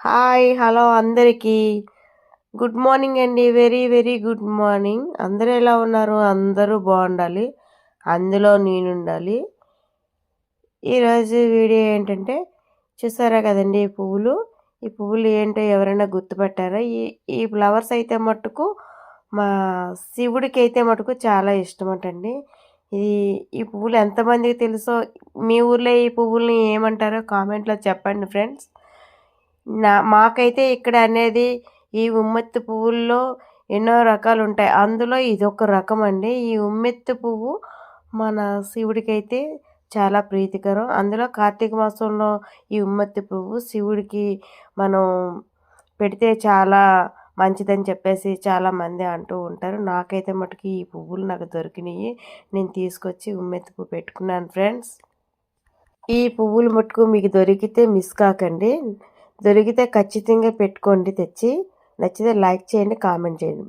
Hi hello అందరికీ. Good morning అండి. Very very good morning. అందరూ ఎలా ఉన్నారు? అందరూ బాగుండాలి. అందులో నేను ఉండాలి ఈరోజు వీడియో ఏంటంటే చూసారా కదండి ఈ పువ్వులు? ఈ పువ్వులు ఏంటో ఎవరైనా గుర్తుపెట్టారా? ఈ ఈ ఫ్లవర్స్ అయితే మట్టుకు మా శివుడికి అయితే మటుకు చాలా ఇష్టం అంటండి ఈ ఈ పువ్వులు ఎంతమందికి తెలుసో మీ ఊర్లో ఈ పువ్వుల్ని ఏమంటారో కామెంట్లో చెప్పండి ఫ్రెండ్స్. నా మాకైతే ఇక్కడ అనేది ఈ ఉమ్మెత్తు పువ్వుల్లో ఎన్నో రకాలు ఉంటాయి అందులో ఇదొక రకం అండి ఈ ఉమ్మెత్తు పువ్వు మన శివుడికైతే చాలా ప్రీతికరం. అందులో కార్తీక మాసంలో ఈ ఉమ్మెత్తి పువ్వు శివుడికి మనం పెడితే చాలా మంచిదని చెప్పేసి చాలామంది అంటూ ఉంటారు. నాకైతే మటుకు ఈ పువ్వులు నాకు దొరికినాయి నేను తీసుకొచ్చి ఉమ్మెత్తి పువ్వు పెట్టుకున్నాను ఫ్రెండ్స్. ఈ పువ్వులు మటుకు మీకు దొరికితే మిస్ కాకండి. దొరికితే ఖచ్చితంగా పెట్టుకోండి తెచ్చి. నచ్చితే లైక్ చేయండి కామెంట్ చేయండి.